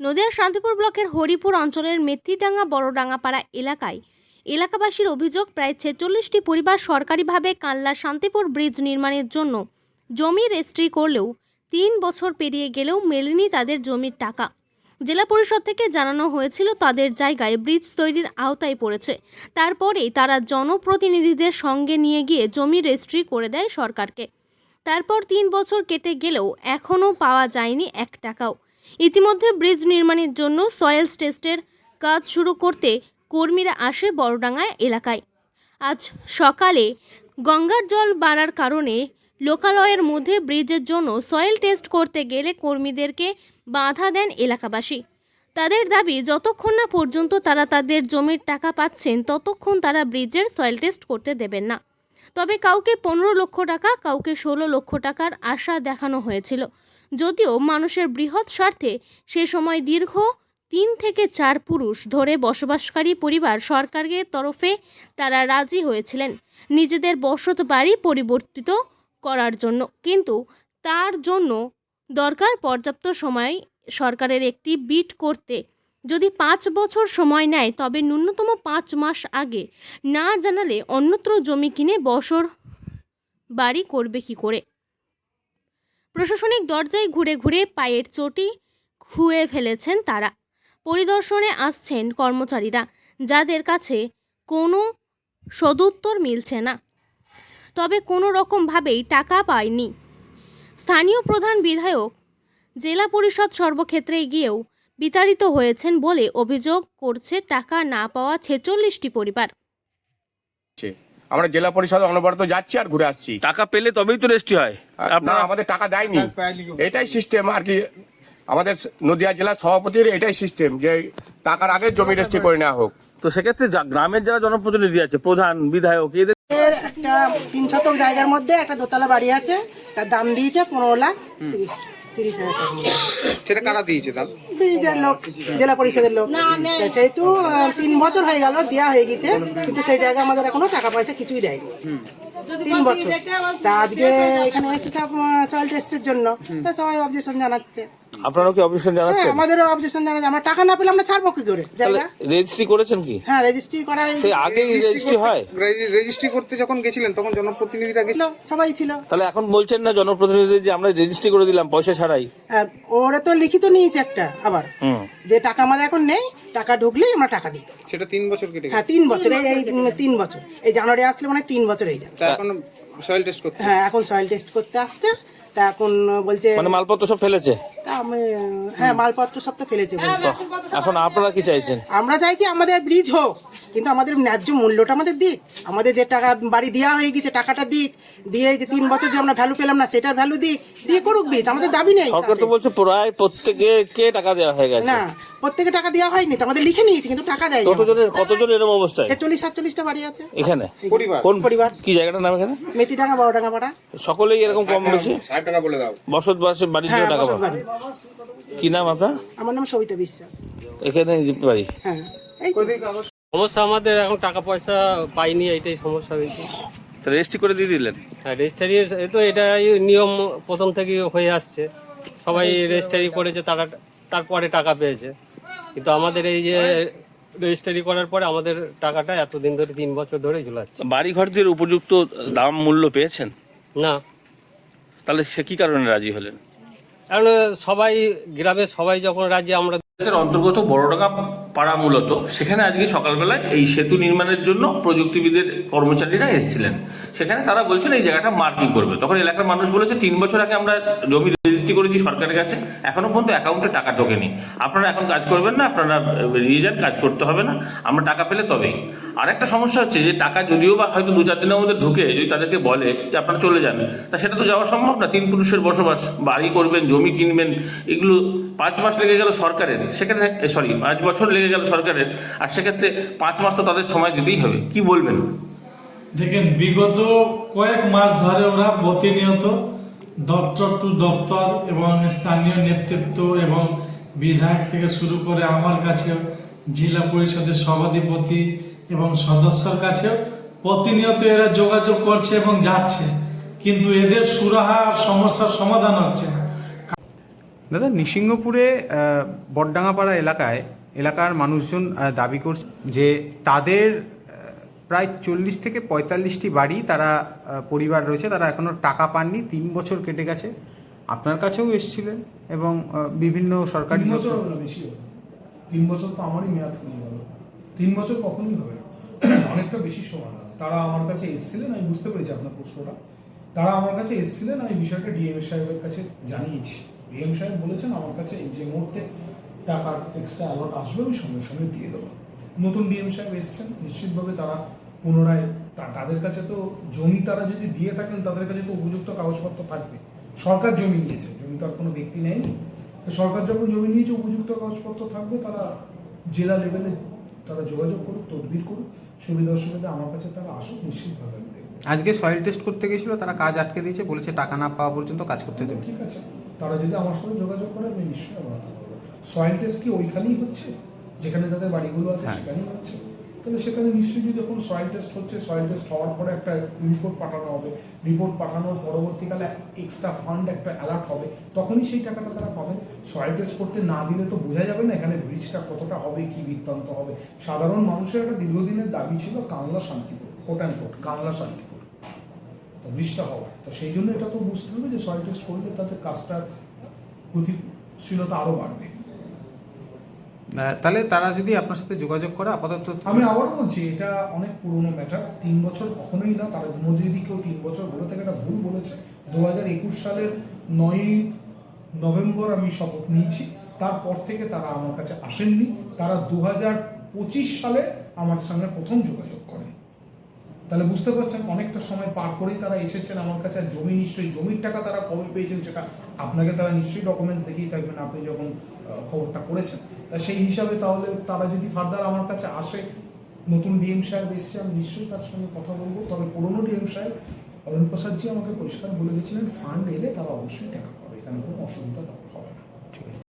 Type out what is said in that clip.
নদিয়ার শান্তিপুর ব্লকের হরিপুর অঞ্চলের মেথিডাঙ্গা বড়ডাঙ্গাপাড়া এলাকায় এলাকাবাসীর অভিযোগ, প্রায় ছেচল্লিশটি পরিবার সরকারিভাবে কানলা শান্তিপুর ব্রিজ নির্মাণের জন্য জমি রেজিস্ট্রি করলেও তিন বছর পেরিয়ে গেলেও মেলেনি তাদের জমির টাকা। জেলা পরিষদ থেকে জানানো হয়েছিল, তাদের জায়গায় ব্রিজ তৈরির আওতায় পড়েছে। তারপরেই তারা জনপ্রতিনিধিদের সঙ্গে নিয়ে গিয়ে জমি রেজিস্ট্রি করে দেয় সরকারকে। তারপর তিন বছর কেটে গেলেও এখনও পাওয়া যায়নি এক টাকাও। ইতিমধ্যে ব্রিজ নির্মাণের জন্য সয়েলস টেস্টের কাজ শুরু করতে কর্মীরা আসে বড়ডাঙ্গা এলাকায়। আজ সকালে গঙ্গার জল বাড়ার কারণে লোকালয়ের মধ্যে ব্রিজের জন্য সয়েল টেস্ট করতে গেলে কর্মীদেরকে বাধা দেন এলাকাবাসী। তাদের দাবি, যতক্ষণ না পর্যন্ত তারা তাদের জমির টাকা পাচ্ছেন, ততক্ষণ তারা ব্রিজের সয়েল টেস্ট করতে দেবেন না। তবে কাউকে পনেরো লক্ষ টাকা, কাউকে ষোলো লক্ষ টাকার আশা দেখানো হয়েছিল। যদিও মানুষের বৃহৎ স্বার্থে সে সময় দীর্ঘ তিন থেকে চার পুরুষ ধরে বসবাসকারী পরিবার সরকারের তরফে তারা রাজি হয়েছিলেন নিজেদের বসত বাড়ি পরিবর্তিত করার জন্য। কিন্তু তার জন্য দরকার পর্যাপ্ত সময় সরকারের একটি বিট করতে। যদি পাঁচ বছর সময় নেয়, তবে ন্যূনতম পাঁচ মাস আগে না জানালে অন্যত্র জমি কিনে বসর বাড়ি করবে কি করে? প্রশাসনিক দরজায় ঘুরে ঘুরে পায়ের চটি খুয়ে ফেলেছেন তারা। পরিদর্শনে আসছেন কর্মচারীরা, যাদের কাছে কোনো সদুত্তর মিলছে না। তবে কোনো রকমভাবেই টাকা পায়নি। স্থানীয় প্রধান বিধায়ক জেলা পরিষদ সর্বক্ষেত্রে গিয়েও বিতাড়িত হয়েছেন বলে অভিযোগ করছে, টাকা না পাওয়া ছেচল্লিশটি পরিবার। আমরা জেলা পরিষদ অনবরত যাচ্ছি আর ঘুরে আসছি। টাকা পেলে তবেই তো রেজিস্ট্রি হয়। আর না আমাদের টাকা দেয়নি। এটাই সিস্টেম আর কি আমাদের নদিয়া জেলার সভাপতির এটাই সিস্টেম যে টাকার আগে জমি রেজিস্ট্রি করে নেওয়া হোক। তো সেক্ষেত্রে গ্রামের যারা জনপ্রতিনিধি আছে প্রধান বিধায়ক এদের একটা তিন শতক জায়গার মধ্যে একটা দোতলা বাড়ি আছে তার দাম দিয়েছে পনেরো লাখ তিরিশ। তিরিশ হাজার টাকা সেটা কারা দিয়েছে দাম ব্রিজের লোক জেলা পরিষদের লোক। সেহেতু তিন বছর হয়ে গেল দেওয়া হয়ে গেছে কিন্তু সেই জায়গায় আমাদের এখনও টাকা পয়সা কিছুই দেয়নি। তিন বছর। তা আজকে এখানে এসে সব সয়েল টেস্টের জন্য তা সবাই অবজেকশন জানাচ্ছে। আপনারাও কি অবজেকশন হ্যাঁ জানাচ্ছেন? আমাদেরও অবজেকশন জানাচ্ছে। আমরা টাকা না পেলে আমরা ছাড়বো কি করে? জায়গা? রেজিস্ট্রি করেছেন কি? হ্যাঁ রেজিস্ট্রি করা আগে রেজিস্ট্রি হয়? রেজিস্ট্রি করতে যখন গেছিলেন তখন জনপ্রতিনিধিরা ছিল গেছিল সবাই ছিল। তাহলে এখন বলছেন না জনপ্রতিনিধি যে আমরা রেজিস্ট্রি করে দিলাম পয়সা ছাড়াই? হ্যাঁ, ওরা তো লিখিত নিয়েছে একটা আবার। হুম। যে টাকা আমাদের এখন নেই টাকা ঢুকলেই আমরা টাকা দিই সেটা তিন বছর কেটে হ্যাঁ তিন বছর এই এই তিন বছর। এই জানুয়ারি আসলে মানে তিন বছর হয়ে যাবে। তা এখন সয়েল টেস্ট করতে। হ্যাঁ এখন সয়েল টেস্ট করতে আসছে। তা এখন বলছে মানে মালপত্র সব ফেলেছে? আমি হ্যাঁ মালপত্র সব তো ফেলেছে বলছে। এখন আপনারা কি চাইছেন? আমরা চাইছি আমাদের ব্রিজ হোক কিন্তু আমাদের ন্যায্য মূল্যটা আমাদের দিক। আমাদের যে টাকা বাড়ি দেওয়া হয়ে গেছে টাকাটা দিক। দিয়ে এই যে তিন বছর যে আমরা ভ্যালু পেলাম না সেটার ভ্যালু দিক। দিয়ে করুক বীজ আমাদের দাবি নেই। সরকার তো বলছে প্রায় প্রত্যেকে কে টাকা দেওয়া হয়ে গেছে? না প্রত্যেকে টাকা দেওয়া হয়নি তো আমাদের লিখে নিয়েছি কিন্তু টাকা দেয়নি কতজনের কতজন এরকম অবস্থায়? ছেচল্লিশ সাতচল্লিশটা বাড়ি আছে। এখানে? পরিবার। কোন পরিবার। কি জায়গাটার নাম এখানে? মেথিডাঙ্গা বড়ডাঙ্গা পাড়া। সকলেই এরকম কম বেশি? ষাট টাকা বলে দাও। বসত বাসে বাড়ির জন্য হ্যাঁ টাকা বাড়ি। কি নাম আপনার? আমার নাম সবিতা বিশ্বাস। এখানে বাড়ি? হ্যাঁ সমস্যা আমাদের এখন টাকা পয়সা পাইনি এইটাই সমস্যা হয়েছে। তো রেজিস্ট্রি করে দিয়ে দিলেন? হ্যাঁ রেজিস্ট্রারি এ তো এটাই নিয়ম প্রথম থেকে হয়ে আসছে। সবাই রেজিস্ট্রারি করেছে তারা তারপরে টাকা পেয়েছে। কিন্তু আমাদের এই যে রেজিস্ট্রি করার পরে আমাদের টাকাটা এতদিন ধরে তিন বছর ধরে ঝুলাচ্ছে। বাড়ি ঘরদের উপযুক্ত দাম মূল্য পেয়েছেন? না। তাহলে সে কি কারণে রাজি হলেন? কারণ সবাই গ্রামে সবাই যখন রাজি আমরা এর অন্তর্গত বড়ডাঙ্গা পাড়া মূলত। সেখানে আজকে সকালবেলায় এই সেতু নির্মাণের জন্য প্রযুক্তিবিদের কর্মচারীরা এসেছিলেন। সেখানে তারা বলছেন এই জায়গাটা মার্কিং করবে। তখন এলাকার মানুষ বলেছে, তিন বছর আগে আমরা জমি রেজিস্ট্রি করেছি সরকারের কাছে। এখনও পর্যন্ত অ্যাকাউন্টে টাকা ঢোকেনি। আপনারা এখন কাজ করবেন না, আপনারা বেরিয়ে যান, কাজ করতে হবে না। আমরা টাকা পেলে তবেই। আর একটা সমস্যা হচ্ছে যে টাকা যদিও বা হয়তো দু চার দিনের মধ্যে ঢুকে যদি তাদেরকে বলে যে আপনারা চলে যান, তা সেটা তো যাওয়া সম্ভব না। তিন পুরুষের বসবাস, বাড়ি করবেন, জমি কিনবেন, এগুলো পাঁচ মাস লেগে গেল সরকারের, সেখানে সরি পাঁচ বছর লেগে গেল সরকারের, আর সেক্ষেত্রে পাঁচ মাস তো তাদের সময় দিতেই হবে, কি বলবেন? দেখেন, বিগত কয়েক মাস ধরে ওরা প্রতিনিয়ত দপ্তর টু দপ্তর এবং স্থানীয় নেতৃত্ব এবং বিধায়ক থেকে শুরু করে আমার কাছেও জেলা পরিষদের সভাধিপতি এবং সদস্যর কাছেও প্রতিনিয়ত এরা যোগাযোগ করছে এবং যাচ্ছে। কিন্তু এদের সুরাহা সমস্যার সমাধান হচ্ছে না। দাদা নিসিংহপুরে আহ, বটডাঙ্গাপাড়া এলাকায় এলাকার মানুষজন দাবি করছে যে তাদের প্রায় চল্লিশ থেকে পঁয়তাল্লিশটি বাড়ি তারা পরিবার রয়েছে তারা এখনও টাকা পাননি তিন বছর কেটে গেছে। আপনার কাছেও এসেছিলেন এবং বিভিন্ন সরকারি তিন বছর বেশি তিন বছর তো আমারই মেয়াদ ফুরিয়ে গেল। তিন বছর কখনোই হবে অনেকটা বেশি সময় না তারা আমার কাছে এসেছিলেন আমি বুঝতে পেরেছি আপনার প্রশ্নটা। তারা আমার কাছে এসেছিলেন আমি বিষয়টা ডিএম সাহেবের কাছে জানিয়েছি। ডিএম সাহেব বলেছেন আমার কাছে এই যে মুহূর্তে টাকার এক্সট্রা অ্যালার্ট আসবে আমি সঙ্গে সঙ্গে দিয়ে দেবো। নতুন ডিএম সাহেব এসেছেন নিশ্চিতভাবে তারা পুনরায় তাদের কাছে তো জমি তারা যদি দিয়ে থাকেন তাদের কাছে তো উপযুক্ত কাগজপত্র থাকবে। সরকার জমি নিয়েছে জমি তো আর কোনো ব্যক্তি নেয়নি। তো সরকার যখন জমি নিয়েছে উপযুক্ত কাগজপত্র থাকবে তারা জেলা লেভেলে তারা যোগাযোগ করুক তদবির করুক সুবিধা অসুবিধা আমার কাছে তারা আসুক নিশ্চিতভাবে আজকে সয়েল টেস্ট করতে গেছিল তারা কাজ আটকে দিয়েছে বলেছে টাকা না পাওয়া পর্যন্ত কাজ করতে দেবে। ঠিক আছে। তারা যদি আমার সাথে যোগাযোগ করে আমি নিশ্চয়ই আমার সয়েল টেস্ট কি ওইখানেই হচ্ছে? যেখানে তাদের বাড়িগুলো আছে হ্যাঁ। সেখানেই হচ্ছে। তাহলে সেখানে নিশ্চয়ই যদি এখন সয়েল টেস্ট হচ্ছে সয়েল টেস্ট হওয়ার পরে একটা রিপোর্ট পাঠানো হবে। রিপোর্ট পাঠানোর পরবর্তীকালে এক্সট্রা ফান্ড একটা অ্যালার্ট হবে। তখনই সেই টাকাটা তারা পাবেন সয়েল টেস্ট করতে না দিলে তো বোঝা যাবে না এখানে ব্রিজটা কতটা হবে কি বৃত্তান্ত হবে। সাধারণ মানুষের একটা দীর্ঘদিনের দাবি ছিল Kangla Shantipur quote and quote Kangla Shantipur ব্রিজটা হওয়ার। তো সেই জন্য এটা তো বুঝতে হবে যে সয়েল টেস্ট করলে তাদের কাজটার গতিশীলতা আরও বাড়বে। তাহলে তারা যদি আপনার সাথে যোগাযোগ করে আপাতত আমি আবারও বলছি এটা অনেক পুরনো ম্যাটার তিন বছর কখনোই না তারা যদি কেউ তিন বছর বলে থেকে এটা ভুল বলেছে। দু হাজার একুশ সালের নয়ই নভেম্বর আমি শপথ নিয়েছি তারপর থেকে তারা আমার কাছে আসেননি। তারা দু হাজার পঁচিশ সালে আমার সঙ্গে প্রথম যোগাযোগ করেন। তাহলে বুঝতে পারছেন, অনেকটা সময় পার করেই তারা এসেছেন। আমার কাছে আর জমি নিশ্চয়ই, জমির টাকা তারা কবে পেয়েছেন সেটা আপনাকে তারা নিশ্চয়ই ডকুমেন্টস দেখেই থাকবেন, আপনি যখন খবরটা করেছেন। তা সেই হিসাবে তাহলে তারা যদি ফার্দার আমার কাছে আসে, নতুন ডিএম সাহেব এসছে, আমি নিশ্চয়ই তার সঙ্গে কথা বলব। তবে পুরনো ডিএম সাহেব, অরুণ প্রসাদজি আমাকে পরিষ্কার বলে গেছিলেন ফান্ড এলে তারা অবশ্যই টাকা পাবে, এখানে কোনো অসুবিধা হবে না।